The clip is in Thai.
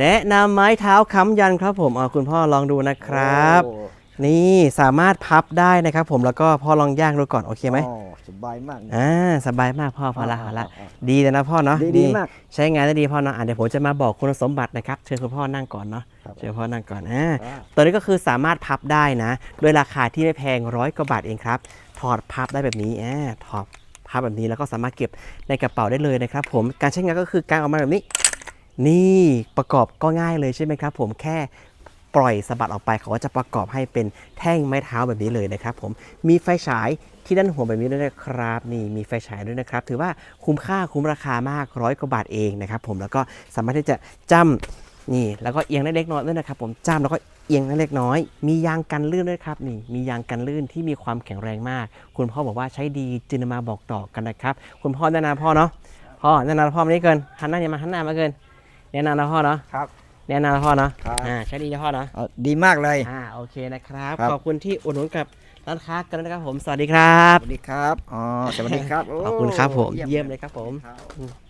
แนะนำไม้เท้าค้ำยันครับผมเอาคุณพ่อลองดูนะครับ โอ้นี่สามารถพับได้นะครับผมแล้วก็พ่อลองย่างดูก่อนโอเคไหมอ๋อสบายมากอ่าสบายมากพ่อพอละพอละอ่าดีเลยนะพ่อเนาะดีดีนี่มากใช้งานได้ดีพ่อเนาะอะเดี๋ยวผมจะมาบอกคุณสมบัตินะครับเชิญคุณพ่อนั่งก่อนเนาะครับ เชิญพ่อนั่งก่อนอ่า อ่า ตัวนี้ก็คือสามารถพับได้นะด้วยราคาที่ไม่แพงร้อยกว่าบาทเองครับ ถอดพับได้แบบนี้อ่าถอดพับแบบนี้แล้วก็สามารถเก็บในกระเป๋าได้เลยนะครับ ผมการใช้งานก็คือการเออกมาแบบนี้ นี่ประกอบก็ง่ายเลยใช่ไหมครับผมแค่ปล่อยสะบัดออกไปเขาก็จะประกอบให้เป็นแท่งไม้เท้าแบบนี้เลยนะครับผมมีไฟฉายที่ด้านหัวแบบนี้ด้วยนะครับนี่มีไฟฉายด้วยนะครับ ถือว่าคุ้มค่าคุ้มราคามากร้อยกว่าบาทเองนะครับผมแล้วก็สามารถที่จะจ้ำนี่แล้วก็เอียงได้เล็กน้อยด้วยนะครับ ผมจ้ำแล้วก็เอียงได้เล็กน้อย มียางกันลื่นด้วยครับนี่มียางกันลื่นที่มีความแข็งแรงมาก คุณพ่อบอกว่าใช้ดีจึงนมาบอกต่อกันนะครับ คุณพ่อแนะนำพ่อเนาะพ่อแนะนำพ่อมานี่เกินหันหน้าอย่ามาหันหน้ามาเกิน แนะนำนะพ่อเนาะครับ แนะนำนะพ่อเนาะครับ อ่าใช้ดีนะพ่อเนาะเอาดีมากเลย อ่าโอเคนะครับ ครับ ขอบคุณที่อุดหนุนกับร้านค้ากันนะครับผมสวัสดีครับสวัสดีครับ อ๋อ สวัสดีครับโขอบคุณครับผมยี่เยี่ยมเลยครับผม ครับ